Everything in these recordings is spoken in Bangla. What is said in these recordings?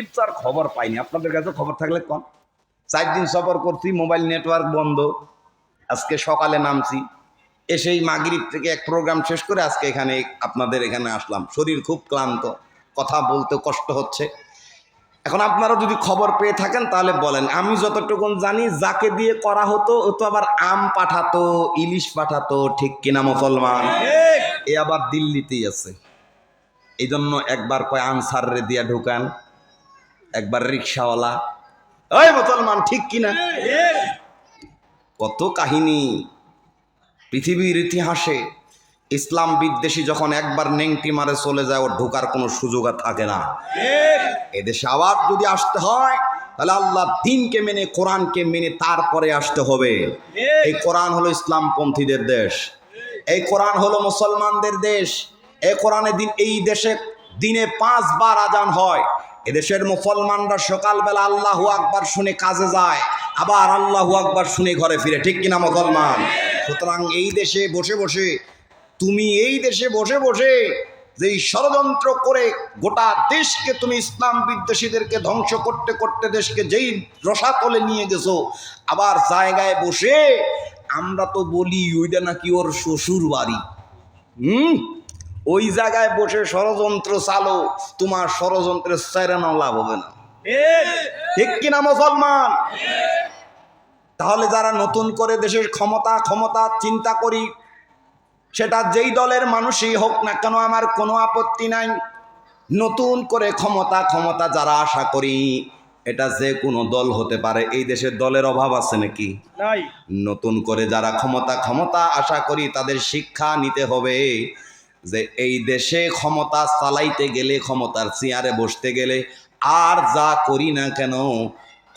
চিকিৎসার খবর পাইনি। আপনাদের কাছে খবর থাকলে কন? চার দিন সফর করছি মোবাইল নেটওয়ার্ক বন্ধ। আজকে সকালে নামছি। এসেই মাগরিব থেকে এক প্রোগ্রাম শেষ করে আজকে এখানে আপনাদের এখানে আসলাম। শরীর খুব ক্লান্ত কথা বলতে কষ্ট হচ্ছে। এখন আপনারা যদি খবর পেয়ে থাকেন তাহলে বলেন আমি যতটুকু জানি যাকে দিয়ে করা হতো ও তো আবার আম পাঠাতো ইলিশ পাঠাতো ঠিক কিনা মুসলমান? এ আবার দিল্লিতেই আছে। এই জন্য একবার কয় আনসার রে দিয়া ঢুকান। একবার রিক্সাওয়ালা ওই মুসলমান, ঠিক কিনা? কত কাহিনী। পৃথিবীর ইতিহাসে ইসলাম বিদ্বেষী যখন একবার নেংটি মারে চলে যায়, ওর ঢোকার কোনো সুযোগ আর থাকে না। এদেশে আবার যদি আসতে হয়, তাহলে আল্লাহ দিনকে মেনে, কোরআনকে মেনে তারপরে আসতে হবে। এই কোরআন হলো ইসলামপন্থীদের দেশ। এই কোরআন হলো মুসলমানদের দেশ। এই কোরআনে দিন, এই দেশে দিনে পাঁচবার আজান হয়। এদেশের মুসলমানরা সকালবেলা আল্লাহু আকবার শুনে কাজে যায়, আবার আল্লাহু আকবার শুনে ঘরে ফিরে। ঠিক কিনা মুসলমান? সুতরাং এই দেশে বসে বসে, তুমি এই দেশে বসে বসে যেই ষড়যন্ত্র করে গোটা দেশকে তুমি ইসলাম বিদ্বেষীদেরকে ধ্বংস করতে করতে দেশকে যেই রসাতলে নিয়ে গেছো, আবার জায়গায় বসে আমরা তো বলি, ওইটা নাকি ওর শ্বশুর বাড়ি হুম? ওই জায়গায় বসে ষড়যন্ত্র চালো তোমার ষড়যন্ত্রের সেরানো লাভ হবে না। ঠিক কিনা মুসলমান? তাহলে যারা নতুন করে দেশের ক্ষমতা ক্ষমতা চিন্তা করি সেটা যেই দলের মানুষই হোক না কেন আমার কোনো আপত্তি নাই। নতুন করে ক্ষমতা ক্ষমতা যারা আশা করি এটা যে কোনো দল হতে পারে। এই দেশের দলের অভাব আছে নাকি? নাই। নতুন করে যারা ক্ষমতা ক্ষমতা আশা করি তাদের শিক্ষা নিতে হবে। যে এই দেশে ক্ষমতা চালাইতে গেলে, ক্ষমতার চেয়ারে বসতে গেলে আর যা করি না কেন,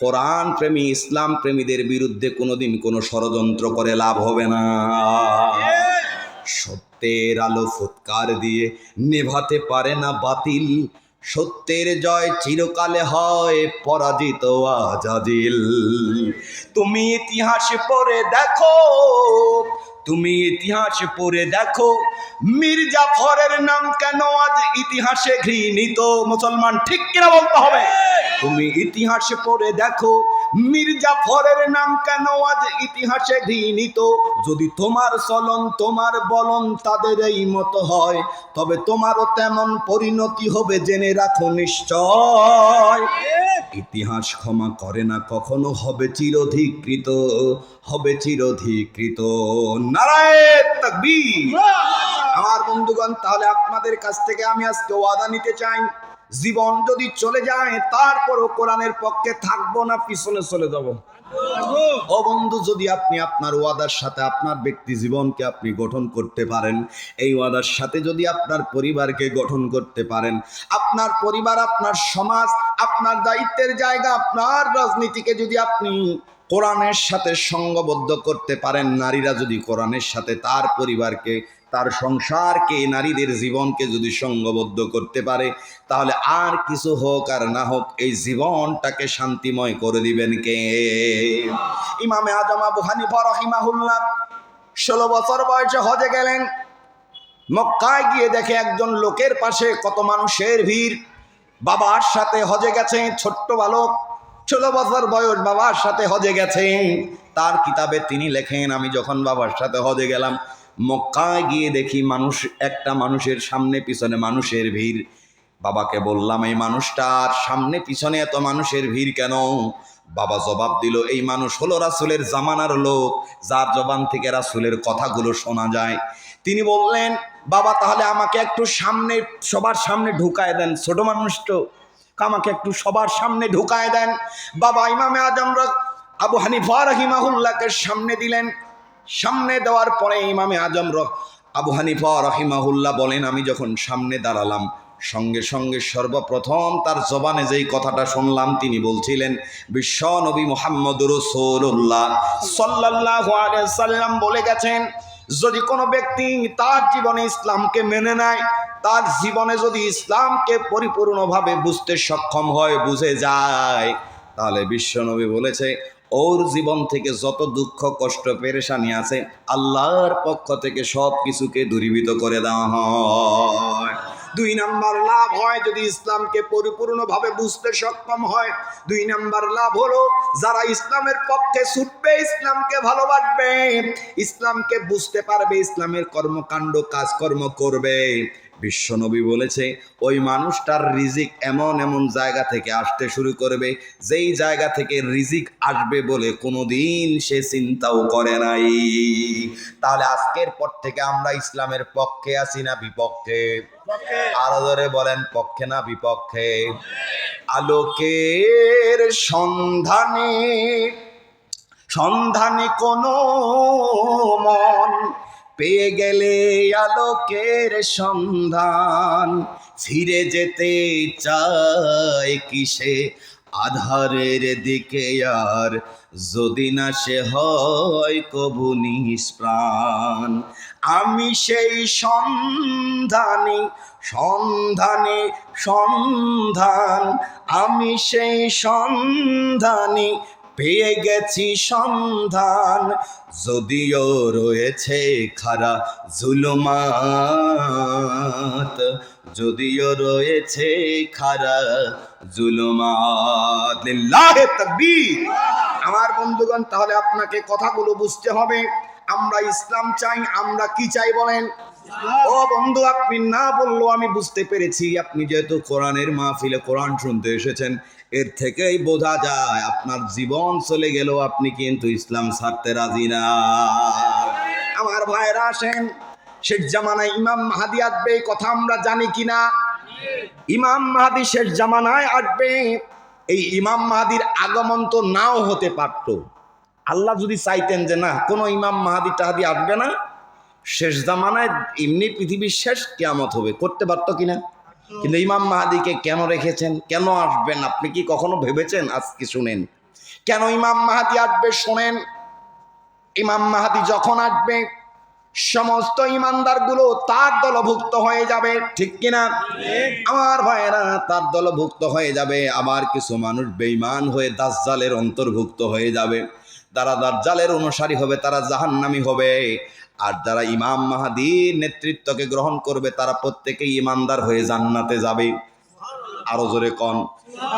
কোরআন প্রেমী, ইসলাম প্রেমীদের বিরুদ্ধে কোনোদিন কোনো ষড়যন্ত্র করে লাভ হবে না। সত্যের আলো ফুৎকার দিয়ে নেভাতে পারে না বাতিল। সত্যের জয় চিরকালে হয় পরাজিত আজাদিল তুমি ইতিহাস পড়ে দেখো তুমি ইতিহাস পড়ে দেখো। মীর জাফরের নাম কেন আজ ইতিহাসে ঘৃণিত? মুসলমান ঠিক কিনা বলতে হবে? তুমি ইতিহাস পড়ে দেখো। মীর জাফরের নাম কেন আজ ইতিহাসে ঘৃণিত? যদি তোমার চলন, তোমার বলন তাদের এই মতো হয়, তবে তোমারও তেমন পরিণতি হবে, জেনে রাখো নিশ্চয়। ইতিহাস ক্ষমা করে না কখনো হবে চিরধিকৃত হবে চিরধিকৃত। নারায়ণ তাকবীর! আমার বন্ধুগণ তাহলে আপনাদের কাছ থেকে আমি আজকে ওয়াদা নিতে চাই। জীবন যদি চলে যায়, তারপরও কোরআনের পক্ষে থাকব না, পিছনে চলে যাব। ও বন্ধু, যদি আপনি আপনার ওয়াদার সাথে আপনার ব্যক্তি জীবনকে আপনি গঠন করতে পারেন, এই ওয়াদার সাথে যদি আপনার পরিবারকে গঠন করতে পারেন, আপনার পরিবার, আপনার সমাজ, আপনার দায়িত্বের জায়গা, আপনার রাজনীতিকে যদি আপনি কোরআনের সাথে সঙ্গবদ্ধ করতে পারেন, নারীরা যদি কোরআনের সাথে তার পরিবারকে তার সংসারকে, নারীদের জীবনকে যদি সঙ্গবদ্ধ করতে পারে, তাহলে আর কিছু হোক আর না হোক, এই জীবনটাকে শান্তিময় করে দিবেন কে? ইমামে আজম আবু হানিফা ষোলো বছর বয়সে হজে গেলেন। মক্কায় গিয়ে দেখে একজন লোকের পাশে কত মানুষের ভিড়। বাবার সাথে হজে গেছে, ছোট্ট বালক। ষোলো বছর বয়স, বাবার সাথে হজে গেছে। তার কিতাবে তিনি লেখেন, আমি যখন বাবার সাথে হজে গেলাম মক্কায় গিয়ে দেখি মানুষ, একটা মানুষের সামনে পিছনে মানুষের ভিড়। বাবাকে বললাম, এই মানুষটার সামনে পিছনে এত মানুষের ভিড় কেন? বাবা জবাব দিল, এই মানুষ হলো রাসুলের জামানার লোক, যার জবান থেকে রাসুলের কথাগুলো শোনা যায়। তিনি বললেন, বাবা, তাহলে আমাকে একটু সামনে, সবার সামনে ঢুকায় দেন, ছোট মানুষ তো। আমাকে একটু সবার সামনে ঢুকায় দেন। বাবা ইমামে আজমরা আবু হানিফা রহিমাহুল্লাহকে সামনে দিলেন। সামনে দেওয়ার পরে ইমামে আজম র আবু হানিফা রহিমাহুল্লাহ বলেন, আমি যখন সামনে দাঁড়ালাম, সঙ্গে সঙ্গে সর্বপ্রথম তার জবানে যেই কথাটা শুনলাম, তিনি বলছিলেন, বিশ্ব নবী মোহাম্মদ রসোল্লাহ সাল্লাহ সাল্লাম বলে গেছেন, যদি কোনো ব্যক্তি তার জীবনে ইসলামকে মেনে নেয়, তার জীবনে যদি ইসলামকে পরিপূর্ণভাবে বুঝতে সক্ষম হয়, বুঝে যায়, তাহলে বিশ্বনবী বলেছে ওর জীবন থেকে যত দুঃখ, কষ্ট, পেরেশানি আছে, আল্লাহর পক্ষ থেকে সব কিছুকে দূরীভূত করে দেওয়া হয়। দুই নাম্বার লাভ হয় যদি ইসলামকে পরিপূর্ণভাবে বুঝতে সক্ষম হয়। দুই নাম্বার লাভ হলো যারা ইসলামের পক্ষে ছুটবে, ইসলামকে ভালোবাসবে, ইসলামকে বুঝতে পারবে, ইসলামের কর্মকাণ্ড, কাজকর্ম করবে। বিশ্বনবী বলেছে, ওই মানুষটার রিজিক এমন এমন জায়গা থেকে আসতে শুরু করবে, যেই জায়গা থেকে রিজিক আসবে বলে কোনোদিন সে চিন্তাও করে নাই। তাহলে আজকের পর থেকে আমরা ইসলামের পক্ষে আছি না বিপক্ষে? আরও ধরে বলেন, পক্ষে না বিপক্ষে? আলোকের সন্ধানে সন্ধানে কোনো মন পেয়ে গেলে আলোকের সন্ধান। ফিরে যেতে চায় কিসে? আধারের দিকে আর যদি না সে হয় কবু নিষ্প্রাণ আমি সেই সন্ধানে সন্ধানে, সন্ধান। আমি সেই সন্ধানে পেয়ে গেছি সন্ধান। যদিও রয়েছে খারা জুলুমাত, যদিও রয়েছে খারা জুলুমাত। লিল্লাহে তাকবীর। আমার বন্ধুগণ, তাহলে আপনাকে কথাগুলো বুঝতে হবে। আমরা ইসলাম চাই, আমরা কি চাই বলেন? ও বন্ধু, আপনি না বলল আমি বুঝতে পেরেছি। আপনি যেহেতু কোরআনের মাহফিলে কোরআন শুনতে এসেছেন এর থেকেই বোঝা যায়, আপনার জীবন চলে গেলেও আপনি কিন্তু ইসলাম ছাড়তে রাজি না। আমার ভাইরা আসেন শেখ জামানায় ইমাম মাহাদি আসবে, এই কথা আমরা জানি কিনা? ইমাম মাহাদি শেষ জামানায় আসবে, এই ইমাম মাহাদির আগমন তো নাও হতে পারত। আল্লাহ যদি চাইতেন যে না, কোনো ইমাম মাহাদি টাহাদি আসবে না, শেষ জামানায় এমনি পৃথিবীর শেষ কেয়ামত হবে, করতে পারতো কিনা? কিন্তু ইমাম মাহাদিকে কেন রেখেছেন? কেন আসবেন? আপনি কি কখনো ভেবেছেন? আজকে শুনেন। কেন ইমাম মাহাদি আসবে শোনেন? ইমাম মাহাদি যখন আসবে, সমস্ত ইমানদারগুলো তার দলভুক্ত হয়ে যাবে। ঠিক কিনা? আমার ভাইয়েরা, তার দলভুক্ত হয়ে যাবে। আবার কিছু মানুষ বেঈমান হয়ে দাজ্জালের অন্তর্ভুক্ত হয়ে যাবে। তারা দাজ্জালের অনুসারী হবে, তারা জাহান্নামী হবে। আর যারা ইমাম মাহাদির নেতৃত্বকে গ্রহণ করবে, তারা প্রত্যেকেই ইমানদার হয়ে জান্নাতে যাবে। আরও জোরে কন।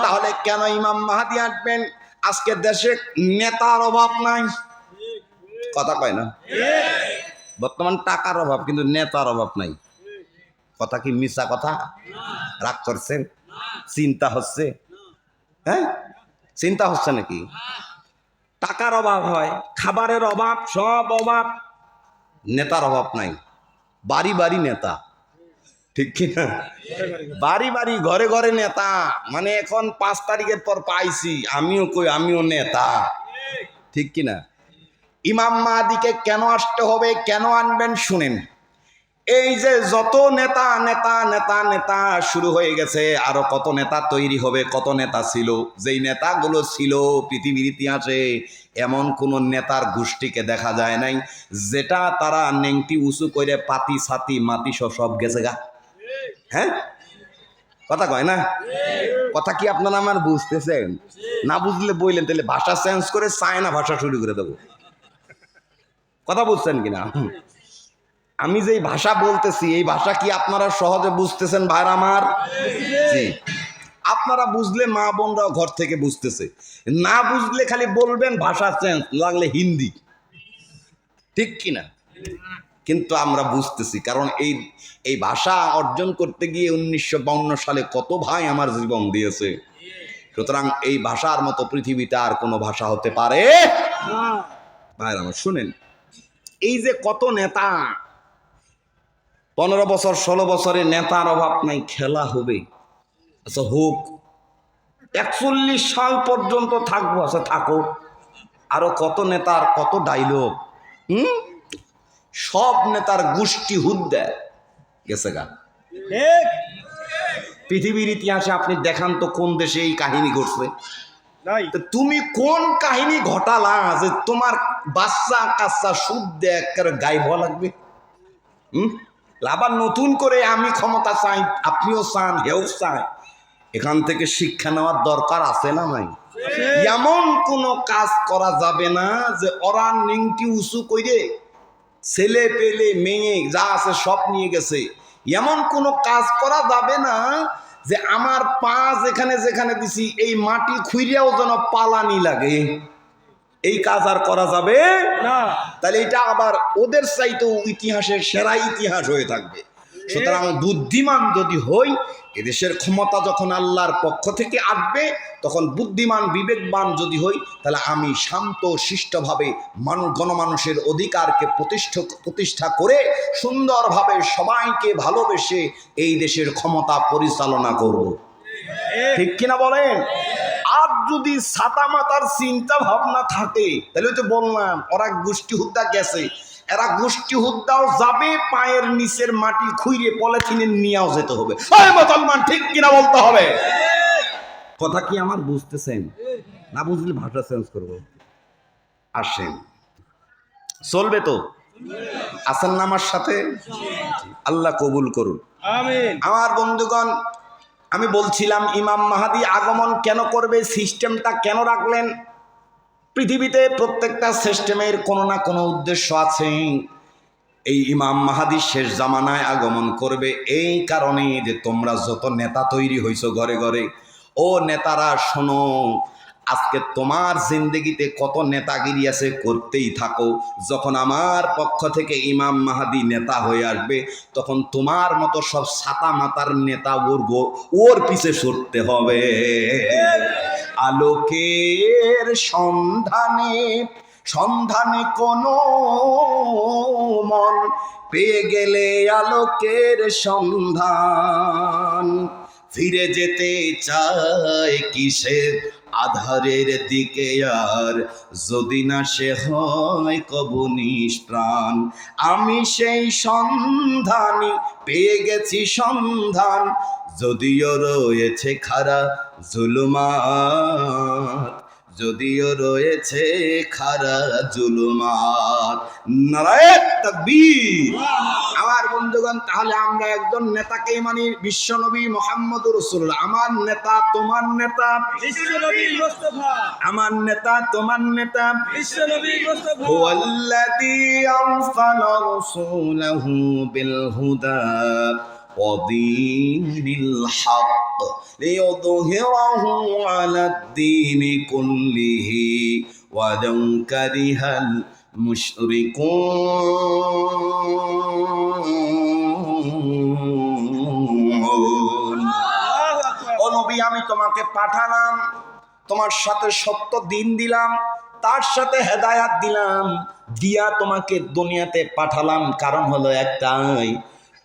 তাহলে কেন ইমাম মাহাদি আসবেন? আজকে দেশে নেতার অভাব নাই। কথা কয় না? বর্তমান টাকার অভাব, কিন্তু নেতার অভাব নাই। কথা কি মিশা কথা? রাগ করছেন? চিন্তা হচ্ছে? হ্যাঁ? চিন্তা হচ্ছে নাকি? টাকার অভাব হয়, খাবারের অভাব, সব অভাব। নেতার অভাব নাই। বাড়ি বাড়ি নেতা। ঠিক কি না? বাড়ি বাড়ি, ঘরে ঘরে নেতা। মানে এখন পাঁচ তারিখের পর পাইছি। আমিও কই, আমিও নেতা। ঠিক কিনা ইমাম মাহাদিকে কেন আসতে হবে, কেন আনবেন শুনেন। এই যে যত নেতা নেতা নেতা নেতা শুরু হয়ে গেছে, আরও কত নেতা তৈরি হবে, কত নেতা ছিল? যেই নেতাগুলো ছিল, পৃথিবীর ইতিহাসে এমন কোন নেতার গোষ্ঠীকে দেখা যায় নাই, যেটা তারা নেংটি উঁচু করে পাতি, ছাতি সহ সব গেছে গা। হ্যাঁ? কথা কয় না? কথা কি আপনারা আমার বুঝতেছেন? না বুঝলে বললেন তাহলে ভাষা চেঞ্জ করে চায়না ভাষা শুরু করে দেবো। কথা বুঝছেন কিনা। আমি যেই ভাষা বলতেছি, এই ভাষা কি আপনারা সহজে বুঝতেছেন ভাইর আমার? জি। আপনারা বুঝলে মা বোনরাও ঘর থেকে বুঝতেছে। না বুঝলে খালি বলবেন, ভাষা চেঞ্জ লাগলে হিন্দি। ঠিক কিনা কিন্তু আমরা বুঝতেছি, কারণ এই এই ভাষা অর্জন করতে গিয়ে উনিশশো সালে কত ভাই আমার জীবন দিয়েছে। সুতরাং এই ভাষার মতো পৃথিবীতে আর কোনো ভাষা হতে পারে ভাইরা আমার, শুনেন, এই যে কত নেতা পনেরো বছর ষোলো বছরে নেতার অভাব নাই খেলা হবে। আচ্ছা হোক। একচল্লিশ সাল পর্যন্ত থাকব আচ্ছা থাকো। আরও কত নেতার কত ডাইলগ হুম? সব নেতার গোষ্ঠী হুদ দেয়। গেছে গা। পৃথিবীর ইতিহাসে আপনি দেখান তো কোন দেশে এই কাহিনী ঘটছে। তুমি কোন কাহিনী ঘটালা যে তোমার বাচ্চা কাচ্চা সুদ দেখ গায়ে লাগবে? হুম? আবার নতুন করে আমি ক্ষমতা চাই, আপনিও চান, হেও চায় এখান থেকে শিক্ষা নেওয়ার দরকার আছে না নাই? এমন কোনো কাজ করা যাবে না যে ওরা নিংটি উঁচু করে ছেলে পেলে, মেয়ে যা আছে সব নিয়ে গেছে। এমন কোনো কাজ করা যাবে না যে আমার পা যেখানে যেখানে দিছি, এই মাটি খুইরিয়াও যেন পালানি লাগে। এই কাজ আর করা যাবে না। তাহলে এটা আবার ওদের চাইতেও ইতিহাসের সেরা ইতিহাস হয়ে থাকবে। সুতরাং বুদ্ধিমান যদি হই এদেশের ক্ষমতা যখন আল্লাহর পক্ষ থেকে আসবে তখন বুদ্ধিমান বিবেকবান যদি হই তাহলে আমি শান্ত শিষ্টভাবে মানুষ গণমানুষের অধিকারকে প্রতিষ্ঠ প্রতিষ্ঠা করে সুন্দরভাবে সবাইকে ভালোবেসে এই দেশের ক্ষমতা পরিচালনা করব। ঠিক কিনা বলেন? আর যদি ছাতা মাতার চিন্তা ভাবনা থাকে তাহলে তো বললাম ওরা গোষ্ঠী হুদ্দা গেছে। এরা গোষ্ঠী হুদ্দাও যাবে পায়ের নিচের মাটি খুইরে পলিথিনে নিয়েও যেতে হবে। মুসলমান ঠিক কিনা বলতে হবে? কথা কি আমার বুঝতেছেন? না বুঝলে ভাষা চেঞ্জ করব। আসেন। চলবে তো? আসেন না আমার সাথে? আল্লাহ কবুল করুন। আমার বন্ধুগণ আমি বলছিলাম, ইমাম মাহাদি আগমন কেন করবে, সিস্টেমটা কেন রাখলেন? পৃথিবীতে প্রত্যেকটা সিস্টেমের কোনো না কোনো উদ্দেশ্য আছে। এই ইমাম মাহাদি শেষ জামানায় আগমন করবে এই কারণে যে তোমরা যত নেতা তৈরি হয়েছ ঘরে ঘরে, ও নেতারা শোনো আজকে তোমার জিন্দগিতে কত নেতাগিরি আছে করতেই থাকো। যখন আমার পক্ষ থেকে ইমাম মাহাদি নেতা হয়ে আসবে, তখন তোমার মতো সব ছাতা মাতার নেতা ওর গো- ওর পিছে সরতে হবে। আলোকের সন্ধানে সন্ধানে কোনো মন পেয়ে গেলে আলোকের সন্ধান। ফিরে যেতে চায় কিসের? আধারের দিকে আর যদি না সে হয় কবু নিষ্প্রাণ। আমি সেই সন্ধানই পেয়ে গেছি সন্ধান, যদিও রয়েছে খারা জুলুমাত। যদিও রয়েছে খারা জুলুমাত। নারায়ণ তাকবীর। আমার বন্ধুগণ তাহলে আমরা একজন নেতাকে মানি বিশ্বনবী মোহাম্মদ রসুল্লাহ আমার নেতা তোমার নেতা। আমার নেতা তোমার নেতা। বিশ্বনবী মুস্তাফা। বিল হুদা। ودين الحق ليظهره على الدين كله ولو كره المشركون আল্লাহু আকবার ও নবী আমি তোমাকে পাঠালাম তোমার সাথে সত্য দিন দিলাম তার সাথে হেদায়াত দিলাম দিয়া তোমাকে দুনিয়াতে পাঠালাম কারণ হলো একটাই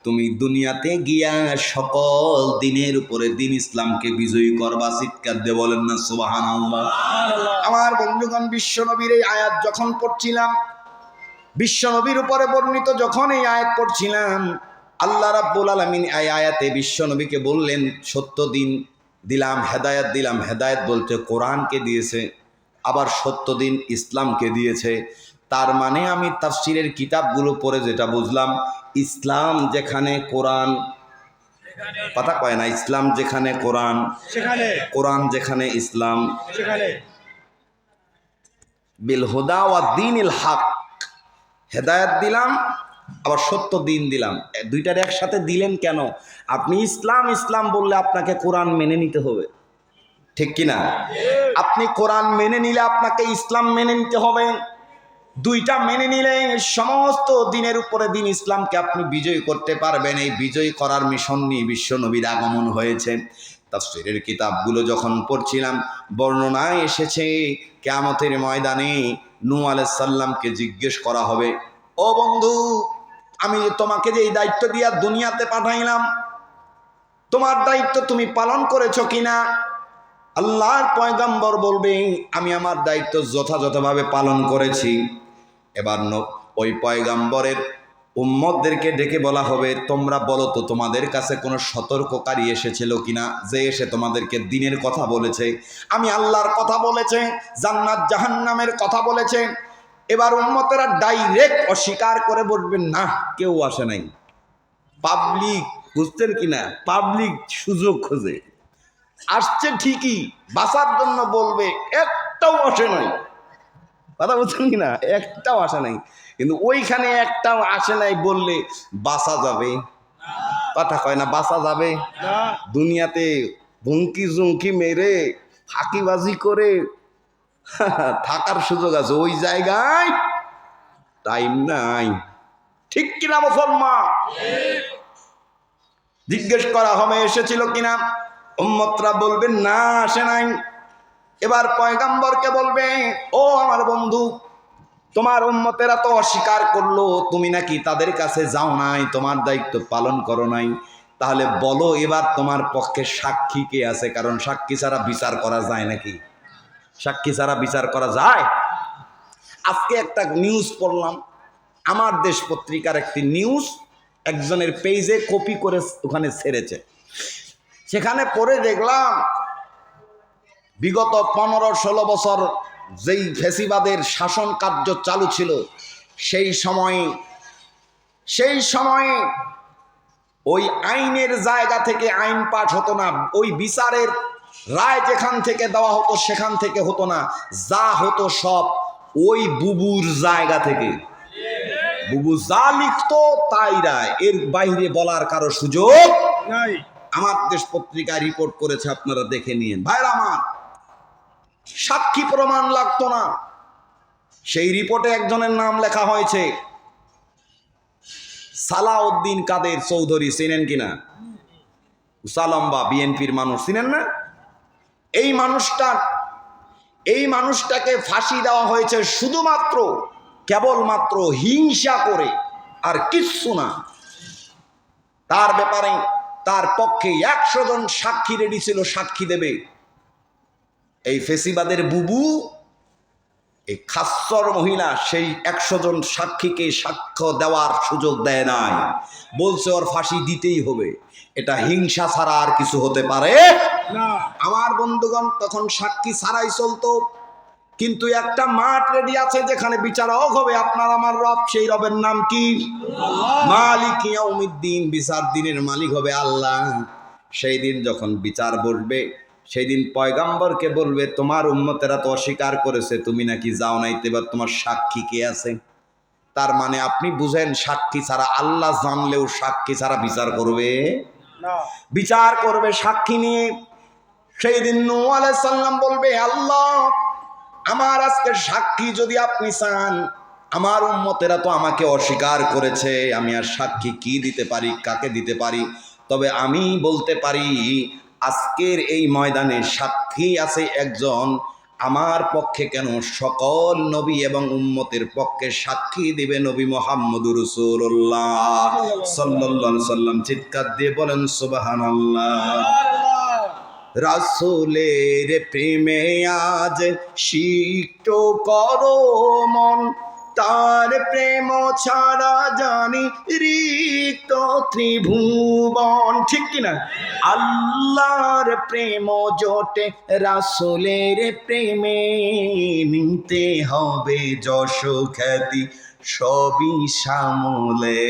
তুমি দুনিয়াতে গিয়া সকল দিনের উপরে দিন ইসলামকে বিজয়ী করবা, চিৎকার দিয়ে বলেন না সুবাহান আমার বন্ধুগণ, বিশ্বনবীর এই আয়াত যখন পড়ছিলাম, বিশ্বনবীর উপরে বর্ণিত যখন এই আয়াত পড়ছিলাম, আল্লাহ রাব্বুল আলামিন এই আয়াতে বিশ্বনবীকে বললেন, সত্য দিন দিলাম, হেদায়েত দিলাম, হেদায়েত বলতে কোরআনকে দিয়েছে, আবার সত্য দিন ইসলামকে দিয়েছে। তার মানে আমি তাফসিরের কিতাবগুলো পড়ে যেটা বুঝলাম ইসলাম যেখানে কোরআন কথা কয় না ইসলাম যেখানে কোরআন সেখানে। কোরআন যেখানে ইসলাম। সেখানে। বিল হুদা ওয়া দিন ইল হক। হেদায়ত দিলাম আবার সত্য দিন দিলাম। দুইটার একসাথে দিলেন কেন? আপনি ইসলাম ইসলাম বললে আপনাকে কোরআন মেনে নিতে হবে। ঠিক কি না আপনি কোরআন মেনে নিলে আপনাকে ইসলাম মেনে নিতে হবে। দুইটা মেনে নিলে সমস্ত দিনের উপরে দিন ইসলামকে আপনি বিজয়ী করতে পারবেন। এই বিজয়ী করার মিশন নিয়ে বিশ্ব নবীর আগমন হয়েছে। তাফসিরের কিতাবগুলো যখন পড়ছিলাম, বর্ণনায় এসেছে, কেয়ামতের ময়দানে নূ আলাইসাল্লামকে জিজ্ঞেস করা হবে, ও বন্ধু, আমি তোমাকে যে এই দায়িত্ব দিয়া দুনিয়াতে পাঠাইলাম, তোমার দায়িত্ব তুমি পালন করেছ কিনা? আল্লাহর পয়গাম্বর বলবে, আমি আমার দায়িত্ব যথাযথভাবে পালন করেছি। এবার ওই পয়গাম্বরের উম্মদদেরকে ডেকে বলা হবে, তোমরা বলো তো, তোমাদের কাছে কোনো সতর্ককারী এসেছিল কিনা, যে এসে তোমাদেরকে দিনের কথা বলেছে? আমি আল্লাহর কথা বলেছে, জান্নাত জাহান্নামের কথা বলেছে। এবার উম্মতেরা ডাইরেক্ট অস্বীকার করে বলবেন না, কেউ আসে নাই। পাবলিক, বুঝতেন কিনা পাবলিক সুযোগ খোঁজে। আসছে ঠিকই বাঁচার জন্য বলবে একটাও আসে নাই। কথা বলছেন কি না? একটাও আসে নাই। কিন্তু ওইখানে একটাও আসে নাই বললে বাঁচা যাবে। কথা কয় না বাঁচা যাবে। দুনিয়াতে ভুঙ্কি জুঙ্কি মেরে ফাঁকিবাজি করে থাকার সুযোগ আছে। ওই জায়গায় টাইম নাই। ঠিক কিনা মুসলমান? জিজ্ঞেস করা হবে এসেছিল কিনা? উম্মতরা বলবেন, না, আসে নাই। এবার পয়গাম্বরকে বলবে, ও আমার বন্ধু, তোমার উম্মতেরা তো অস্বীকার করল, তুমি নাকি তাদের কাছে যাও নাই, তোমার দায়িত্ব পালন করো নাই। তাহলে বলো এবার তোমার পক্ষে সাক্ষী কে আছে? কারণ সাক্ষী ছাড়া বিচার করা যায় নাকি? সাক্ষী ছাড়া বিচার করা যায়? আজকে একটা নিউজ পড়লাম। আমার দেশ পত্রিকার একটি নিউজ একজনের পেজে কপি করে ওখানে ছেড়েছে। সেখানে পড়ে দেখলাম, বিগত পনেরো ষোলো বছর যেই ফেসিবাদের শাসন কার্য চালু ছিল, সেই সময়ে সেই সময়ে ওই আইনের জায়গা থেকে আইন পাঠ হতো না, ওই বিচারের রায় যেখান থেকে দেওয়া হতো সেখান থেকে হতো না, যা হতো সব ওই বুবুর জায়গা থেকে। বুবু যা লিখত তাই রায়, এর বাইরে বলার কারও সুযোগ নাই। আমার দেশ পত্রিকায় রিপোর্ট করেছে, আপনারা দেখে নিন ভাইরা আমার, সাক্ষী প্রমাণ লাগতো না। সেই রিপোর্টে একজনের নাম লেখা হয়েছে, সালাউদ্দিন কাদের চৌধুরী, চিনেন কিনা? উসালম্বা, বিএনপির মানুষ, চিনেন না? এই মানুষটা, এই মানুষটাকে ফাঁসি দেওয়া হয়েছে শুধুমাত্র, কেবলমাত্র হিংসা করে, আর কিচ্ছু না। তার ব্যাপারে তার পক্ষে একশো জন সাক্ষী রেডি ছিল সাক্ষী দেবে। এই ফেসিবাদের বুবু এই খাস্সর মহিলা সেই একশো জন সাক্ষীকে সাক্ষ্য দেওয়ার সুযোগ দেয় নাই। বলছে ওর ফাঁসি দিতেই হবে। এটা হিংসা ছাড়া আর কিছু হতে পারে? না। আমার বন্ধুগণ তখন সাক্ষী ছাড়াই চলতো। কিন্তু একটা মাঠ রেডি আছে যেখানে বিচারক হবে। আপনার আমার রব সেই রবের নাম কি? মালিক ইয়াউমিদ্দিন বিচার দিনের মালিক হবে আল্লাহ। সেই দিন যখন বিচার বসবে সেই দিন পয়গাম্বরকে বলবে তোমার উম্মতেরা তো অস্বীকার করেছে তুমি নাকি যাও নাই। এবার তোমার সাক্ষী কে আছে? তার মানে আপনি বুঝেন সাক্ষী ছাড়া আল্লাহ জানলেও সাক্ষী ছাড়া বিচার করবে? বিচার করবে সাক্ষী নিয়ে। সেই দিন নূ সাল্লাম বলবে আল্লাহ আমার আজকে সাক্ষী যদি আপনি চান, আমার উম্মতেরা তো আমাকে অস্বীকার করেছে, আমি আর সাক্ষী কি দিতে পারি, কাকে দিতে পারি? তবে আমি বলতে পারি, আজকের এই ময়দানে সাক্ষী আছে একজন, আমার পক্ষে কেন সকল নবী এবং উম্মতের পক্ষে সাক্ষী দিবে নবী মোহাম্মদ রসুল্লাহ সাল্লাম চিৎকার দিয়ে বলেন, সুবহানাল্লাহ। আল্লাহ রাসুলের প্রেমে আজ সিক্ত করো মন। তার প্রেম ছাড়া জানি রিক্ত ত্রিভুবন। ঠিক কিনা? আল্লাহর প্রেম জোটে, রাসুলের প্রেমে নিতে হবে যশ খ্যাতি সবই সামলে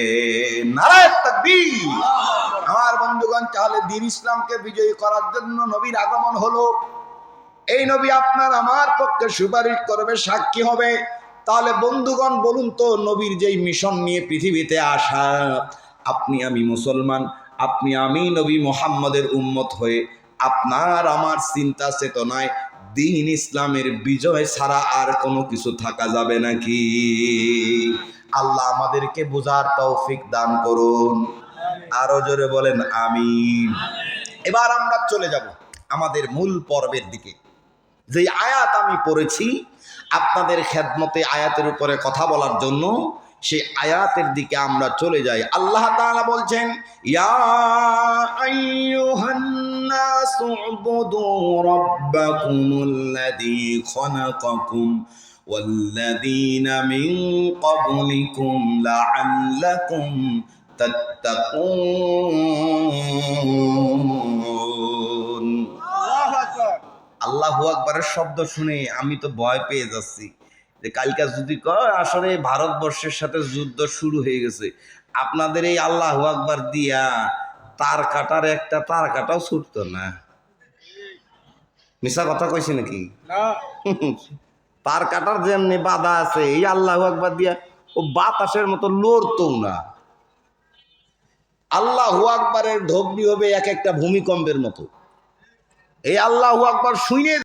আমার বন্ধুগণ, তাহলে দিন ইসলামকে বিজয়ী করার জন্য নবীর আগমন হলো। এই নবী আপনার আমার পক্ষে সুপারিশ করবে, সাক্ষী হবে। তাহলে বন্ধুগণ, বলুন তো, নবীর যেই মিশন নিয়ে পৃথিবীতে আসা, আপনি আমি মুসলমান, আপনি আমি নবী মোহাম্মদের উম্মত হয়ে, আপনার আমার চিন্তা চেতনায় দিন ইসলামের বিজয় ছাড়া আর কোনো কিছু থাকা যাবে নাকি? আল্লাহ আমাদেরকে বোঝার তৌফিক দান করুন। আরও জোরে বলেন আমি এবার আমরা চলে যাব আমাদের মূল পর্বের দিকে। যে আয়াত আমি পড়েছি আপনাদের খেদমতে আয়াতের উপরে কথা বলার জন্য সেই আয়াতের দিকে আমরা চলে যাই আল্লাহ তাআলা বলছেন ইয়া আইয়ুহান নাসু উবুদু রাব্বাকুমুল্লাযী খালাকাকুম والذين من قبلكم لعلكم تتقون আল্লাহু আকবার আল্লাহু আকবরের শব্দ শুনে আমি তো ভয় পেয়ে যাচ্ছি। যে কালকা যদি কয় আসলে ভারতবর্ষের সাথে যুদ্ধ শুরু হয়ে গেছে। আপনাদের এই আল্লাহু আকবার দিয়া তার কাটার একটা তার কাটাও ছুটতো না। মিশা কথা কইছি নাকি? তার কাটার যেমনি বাধা আছে এই আল্লাহ আকবার দিয়া ও বাতাসের মতো লড়তো না। আল্লাহ আকবরের ধবনি হবে এক একটা ভূমিকম্পের মতো। এই আল্লাহ আকবর শুনে